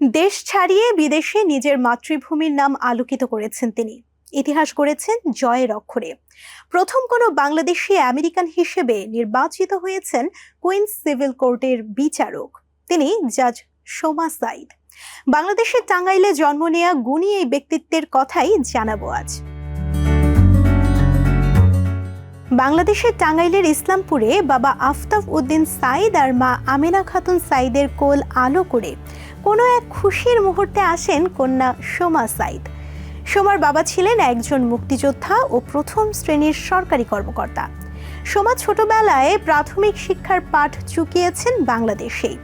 দেশ ছাড়িয়ে বিদেশে নিজের মাতৃভূমির নাম আলোকিত করেছেন তিনি। ইতিহাস গড়েছেন জয়ের অক্ষরে। প্রথম কোনো বাংলাদেশি আমেরিকান হিসেবে নির্বাচিত হয়েছেন কুইন্স সিভিল কোর্টের বিচারক। তিনি জাজ সোমা সাইদ বাংলাদেশের টাঙ্গাইলে জন্ম নেয়া গুণী এই ব্যক্তিত্বের কথাই জানাব আজ। বাংলাদেশের টাঙ্গাইলের ইসলামপুরে বাবা আফতাব উদ্দিন সাইদ আর মা আমিনা খাতুন সাইদের কোল আলো করে কোনো এক খুশির মুহূর্তে আসেন কন্যা সোমা সাইদ। সোমার বাবা ছিলেন একজন মুক্তিযোদ্ধা ও প্রথম শ্রেণির সরকারি কর্মকর্তা। সোমা ছোটবেলায় প্রাথমিক শিক্ষার পাঠ চুকিয়েছেন বাংলাদেশেই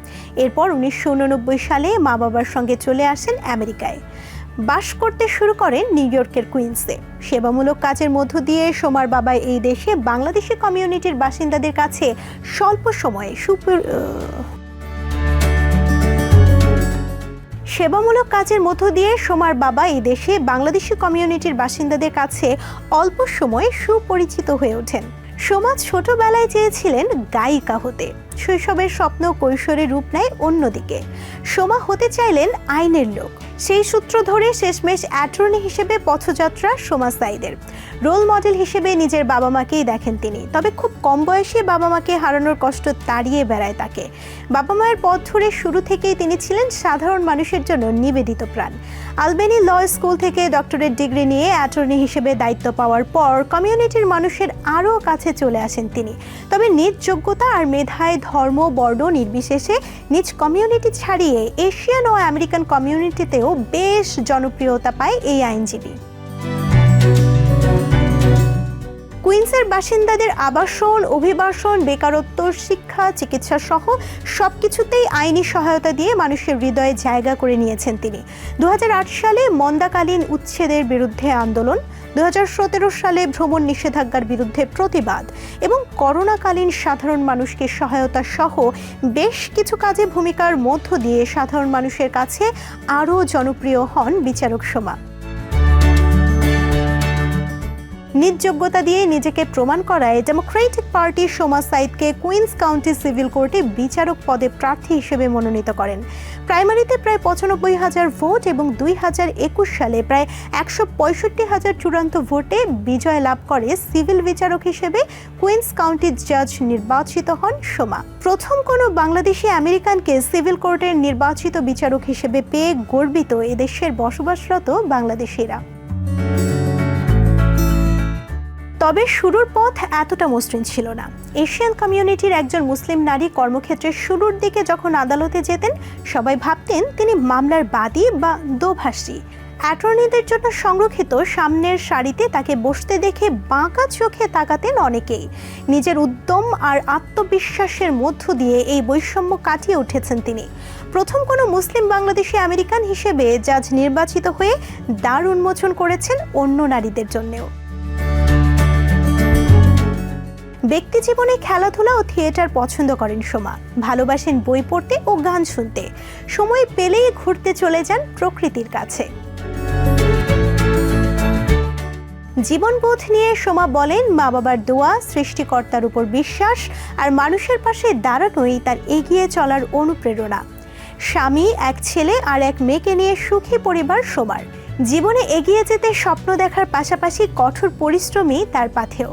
এরপর উনিশশো উননব্বই সালে মা বাবার সঙ্গে চলে আসেন আমেরিকায়। বাস করতে শুরু করেন নিউ ইয়র্কের কুইন্সে। সেবামূলক কাজের মধ্য দিয়ে সোমার বাবা এই দেশে বাংলাদেশি কমিউনিটির বাসিন্দাদের কাছে স্বল্প সময়ে সুপর সেবামূলক কাজের মধ্য দিয়ে সোমার বাবা এই দেশে বাংলাদেশি কমিউনিটির বাসিন্দাদের কাছে অল্প সময়ে সুপরিচিত হয়ে ওঠেন। সোমা ছোটবেলায় চেয়েছিলেন গায়িকা হতে। শৈশবের স্বপ্ন কৈশোরে রূপ নেয় অন্যদিকে। সোমা হতে চাইলেন আইনের লোক। সেই সূত্র ধরে শেষমেশ অ্যাটর্নি হিসেবে পথযাত্রা সোমা সাইদের। রোল মডেল হিসেবে নিজের বাবা মাকেই দেখেন তিনি। তবে খুব কম বয়সে বাবা মাকে হারানোর কষ্ট তাড়িয়ে বেড়ায় তাকে। বাবা মায়ের পথ ধরে শুরু থেকেই তিনি ছিলেন সাধারণ মানুষের জন্য নিবেদিত প্রাণ। আলবেনি ল স্কুল থেকে ডক্টরেট ডিগ্রি নিয়ে অ্যাটর্নি হিসেবে দায়িত্ব পাওয়ার পর কমিউনিটির মানুষের আরও কাছে চলে আসেন তিনি। তবে নিজ যোগ্যতা আর মেধায় ধর্ম, বর্ণ নির্বিশেষে নিজ কমিউনিটি ছাড়িয়ে এশিয়ান ও আমেরিকান কমিউনিটিতেও বেশ জনপ্রিয়তা পায় এই আইনজীবী। কুইন্সের বাসিন্দাদের আবাসন, অভিবাসন, বেকারত্ব, শিক্ষা, চিকিৎসা সহ সবকিছুতেই আইনি সহায়তা দিয়ে মানুষের হৃদয়ে জায়গা করে নিয়েছেন তিনি। দুহাজার আট সালে মন্দাকালীন উচ্ছেদের বিরুদ্ধে আন্দোলন দু হাজার সতেরো সালে ভ্রমণ নিষেধাজ্ঞার বিরুদ্ধে প্রতিবাদ এবং করোনাকালীন সাধারণ মানুষকে সহায়তা সহ বেশ কিছু কাজে ভূমিকার মধ্য দিয়ে সাধারণ মানুষের কাছে আরও জনপ্রিয় হন বিচারক সোমা। নিজ যোগ্যতা দিয়ে নিজেকে প্রমাণ করায় ডেমোক্রেটিক পার্টি সোমা সাইদকে কুইন্স কাউন্টি সিভিল কোর্টে বিচারক পদে প্রার্থী হিসেবে মনোনীত করেন। প্রাইমারিতে প্রায় পঁচানব্বই হাজার ভোট এবং দুই হাজার একুশ সালে প্রায় একশো পঁয়ষট্টি হাজার চূড়ান্ত ভোটে বিজয় লাভ করে সিভিল বিচারক হিসেবে কুইন্স কাউন্টি জাজ নির্বাচিত হন সোমা। প্রথম কোনো বাংলাদেশি আমেরিকানকে সিভিল কোর্টের নির্বাচিত বিচারক হিসেবে পেয়ে গর্বিত এদেশের বসবাসরত বাংলাদেশিরা। তবে শুরুর পথ এতটা মসৃণ ছিল না। এশিয়ান কমিউনিটির একজন মুসলিম নারী কর্মক্ষেত্রের শুরুর দিকে যখন আদালতে যেতেন, সবাই ভাবতেন তিনি মামলার বাদী বা দোভাষী। অ্যাটর্নিদের জন্য সংরক্ষিত সামনের সারিতে তাকে বসতে দেখে বাঁকা চোখে তাকাতেন অনেকেই। নিজের উদ্যম আর আত্মবিশ্বাসের মধ্য দিয়ে এই বৈষম্য কাটিয়ে উঠেছেন তিনি। প্রথম কোনো মুসলিম বাংলাদেশি আমেরিকান হিসেবে জাজ নির্বাচিত হয়ে দ্বার উন্মোচন করেছেন অন্য নারীদের জন্যেও। ব্যক্তি জীবনে খেলাধুলা ও থিয়েটার পছন্দ করেন সোমা। ভালোবাসেন বই পড়তে ও গান শুনতে। সময় পেলেই ঘুরতে চলে যান প্রকৃতির কাছে। জীবনবোধ নিয়ে সোমা বলেন মা বাবার দোয়া, সৃষ্টিকর্তার উপর বিশ্বাস আর মানুষের পাশে দাঁড়ানোই তার এগিয়ে চলার অনুপ্রেরণা। স্বামী, এক ছেলে আর এক মেয়েকে নিয়ে সুখী পরিবার সোমার। জীবনে এগিয়ে যেতে স্বপ্ন দেখার পাশাপাশি কঠোর পরিশ্রমী তার পাথেও